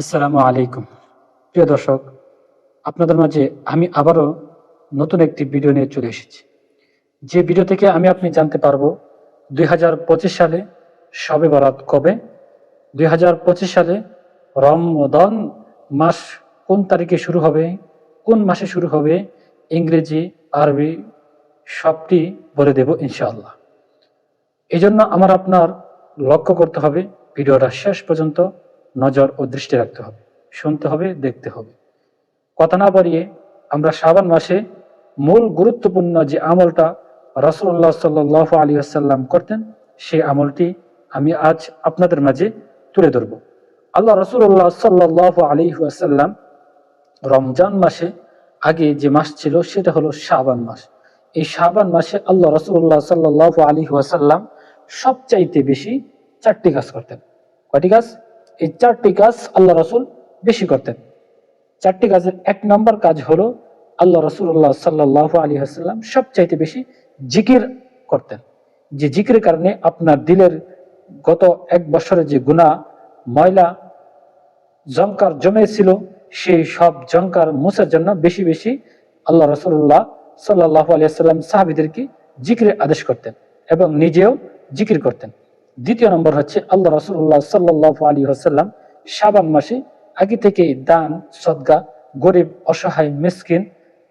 আসসালামু আলাইকুম। প্রিয় দর্শক, আপনাদের মাঝে আমি আবারও নতুন একটি ভিডিও নিয়ে চলে এসেছি। যে ভিডিও থেকে আমি আপনি জানতে পারব, দুই হাজার পঁচিশ সালে সবে বরাত কবে, দুই হাজার পঁচিশ সালে রমদন মাস কোন তারিখে শুরু হবে, কোন মাসে শুরু হবে, ইংরেজি, আরবি সবটি বলে দেব ইনশাআল্লাহ। এই জন্য আমার আপনার লক্ষ্য করতে হবে ভিডিওটা শেষ পর্যন্ত নজর ও দৃষ্টি রাখতে হবে, শুনতে হবে, দেখতে হবে। কথা না বাড়িয়ে আমরা শ্রাবণ মাসে মূল গুরুত্বপূর্ণ যে আমলটা রসুল্লাহ সাল্লাহ আলী আসাল্লাম করতেন, সেই আমলটি আমি আজ আপনাদের মাঝে তুলে ধরব। আল্লাহ রসুল্লাহ সাল্লাহ আলী আসাল্লাম রমজান মাসে আগে যে মাস ছিল সেটা হলো শাবান মাস। এই শাবান মাসে আল্লাহ রসুল্লাহ সাল্লাহ আলী ওয়াসাল্লাম সবচাইতে বেশি চারটি কাজ করতেন। কয়টি কাজ? এই চারটি কাজ আল্লাহ রসুল বেশি করতেন। চারটি কাজের এক নম্বর কাজ হলো আল্লাহ রসুল্লাহ সাল্লাহ আলী আসাল্লাম সবচাইতে বেশি জিকির করতেন। যে জিকিরের কারণে আপনার দিলের গত এক বছরের যে গুণা, ময়লা জঙ্কার জমেছিল, সেই সব জঙ্কার মুছার জন্য বেশি বেশি আল্লাহ রসুল্লাহ সাল্লাহ আলিয়াল্লাম সাহাবিদেরকে জিকিরের আদেশ করতেন এবং নিজেও জিকির করতেন। দ্বিতীয় নম্বর হচ্ছে আল্লাহ রসুল্লাহ সাল্লাহ আলী আসাল্লাম শাবান মাসে আগে থেকে দান সদ্গা গরিব, অসহায়, মিসকিন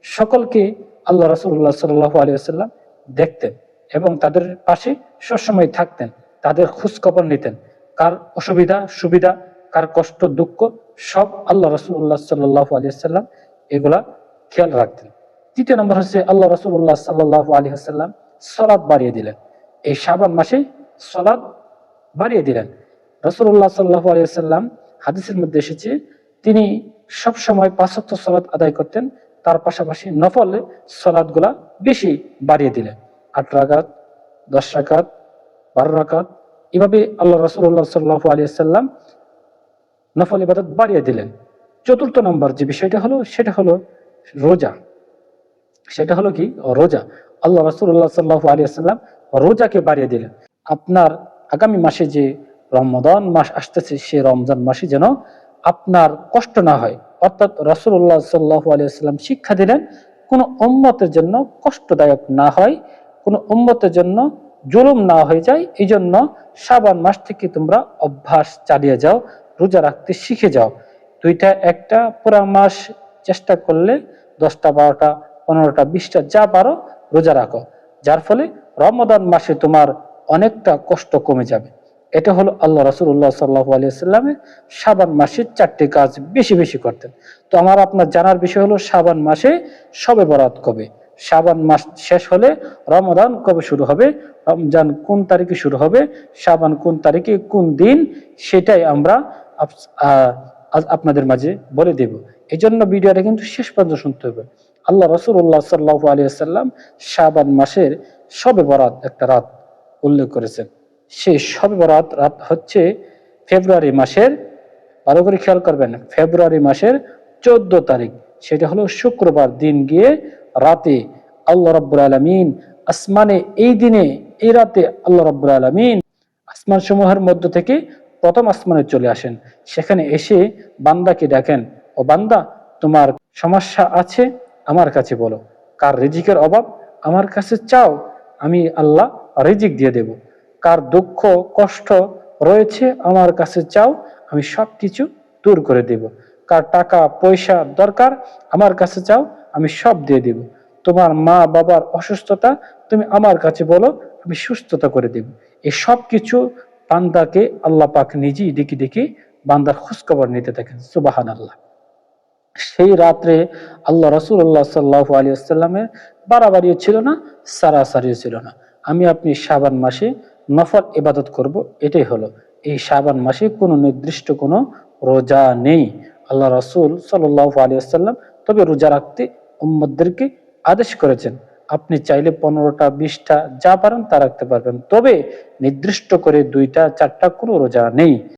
সকলকে আল্লাহ রসুল্লাহ সাল্লাহ আলী আসাল্লাম দেখতেন এবং তাদের পাশে সবসময় থাকতেন, তাদের খোঁজখবর নিতেন। কার অসুবিধা, সুবিধা, কার কষ্ট, দুঃখ সব আল্লাহ রসুল্লাহ সাল্লাহ আলী সাল্লাম এগুলা খেয়াল রাখতেন। তৃতীয় নম্বর হচ্ছে আল্লাহ রসুল্লাহ সাল্লাহ আলী আসাল্লাম সলাদ বাড়িয়ে দিলেন। এই শাবান মাসে সলাদ বাড়িয়ে দিলেন। রসুল্লাহ সাল্লাহ আলী সাল্লাম হাদিসের মধ্যে এসেছে, তিনি সব সময় পাঁচত্ব সলাদ আদায় করতেন, তার পাশাপাশি নফল সলাদগুলা বেশি বাড়িয়ে দিলেন। আট রাকাত, দশ রাকাত, বারো রাকাত, এভাবে আল্লাহ রসুল্লাহ সাল্লাহ আলী সাল্লাম নফল ইবাদত বাড়িয়ে দিলেন। চতুর্থ নম্বর যে বিষয়টা হলো, সেটা হলো রোজা। সেটা হলো কি? রোজা। আল্লাহ রসুল্লাহ সাল্লাহ আলী সাল্লাম রোজাকে বাড়িয়ে দিলেন। আপনার আগামী মাসে যে রমদান মাস আসতেছে সে রমজান মাসে যেন আপনার কষ্ট না হয়। অর্থাৎ রসুল্লাহ সাল্লাহ আলিয়াল্লাম শিক্ষা দিলেন, কোনো উম্মতের জন্য কষ্টদায়ক না হয়, কোনো উম্মতের জন্য জুলুম না হয়ে যায়। এই জন্য সাবান মাস থেকে তোমরা অভ্যাস চালিয়ে যাও, রোজা রাখতে শিখে যাও। দুইটা, একটা, পুরা মাস চেষ্টা করলে দশটা, বারোটা, পনেরোটা, বিশটা, যা পারো রোজা রাখো। যার ফলে রমদান মাসে তোমার অনেকটা কষ্ট কমে যাবে। এটা হলো আল্লাহ রসুল্লাহ সাল্লাহ আলিয়াল্লামের সাবান মাসের চারটি কাজ বেশি বেশি করতেন। তো আমার আপনার জানার বিষয় হলো সাবান মাসে সবে বরাত কবে? সাবান মাস শেষ হলে রমদান কবে শুরু হবে? রমজান কোন তারিখে শুরু হবে? সাবান কোন তারিখে কোন দিন? সেটাই আমরা আপনাদের মাঝে বলে দেব। এই জন্য ভিডিওটা কিন্তু শেষ পর্যন্ত শুনতে হবে। আল্লাহ রসুল্লাহ সাল্লাহ আলিয়াল্লাম সাবান মাসের সবে বরাত একটা রাত উল্লেখ করেছেন সেই সবে বরাত রাত হচ্ছে ফেব্রুয়ারি মাসের, ভালো করে খেয়াল করবেন, ফেব্রুয়ারি মাসের চোদ্দ তারিখ। সেটা হলো শুক্রবার দিন গিয়ে রাতে আল্লাহ রব্বুর আলমিন, আসমানে এই দিনে, এই রাতে আল্লাহ রব্বুর আলমিন আসমান সমূহের মধ্য থেকে প্রথম আসমানে চলে আসেন। সেখানে এসে বান্দাকে ডাকেন, ও বান্দা, তোমার সমস্যা আছে? আমার কাছে বলো। কার রিজিকের অভাব? আমার কাছে চাও। আমি আল্লাহ রিজিক দিয়ে দেব। কার দুঃখ, কষ্ট রয়েছে আমার কাছে চাও, আমি সব কিছু দূর করে দেব। কার টাকা, পয়সা দরকার আমার কাছে চাও, আমি সব দিয়ে দেব। তোমার মা বাবার অসুস্থতা তুমি আমার কাছে বলো, আমি সুস্থতা করে দেব। এই সব কিছু বান্দাকে আল্লাহ পাক নিজেই ডেকে ডেকে বান্দার খোঁজখবর নিতে থাকেন। সুবাহান আল্লাহ সেই রাত্রে আল্লাহ রসুল্লাহ সাল্লাহ আলী বাড়াবাড়িও ছিল না, সারাসারিও ছিল না। আমি আপনি সাবান মাসে নফল ইবাদত করব। এটাই হলো, এই সাবান মাসে কোনো নির্দিষ্ট কোনো রোজা নেই। আল্লাহ রসুল সাল্লাহ আলী আসাল্লাম তবে রোজা রাখতে উম্মদদেরকে আদেশ করেছেন, আপনি চাইলে পনেরোটা, বিশটা যা পারেন তা রাখতে পারবেন। তবে নির্দিষ্ট করে দুইটা, চারটা কোনো রোজা নেই।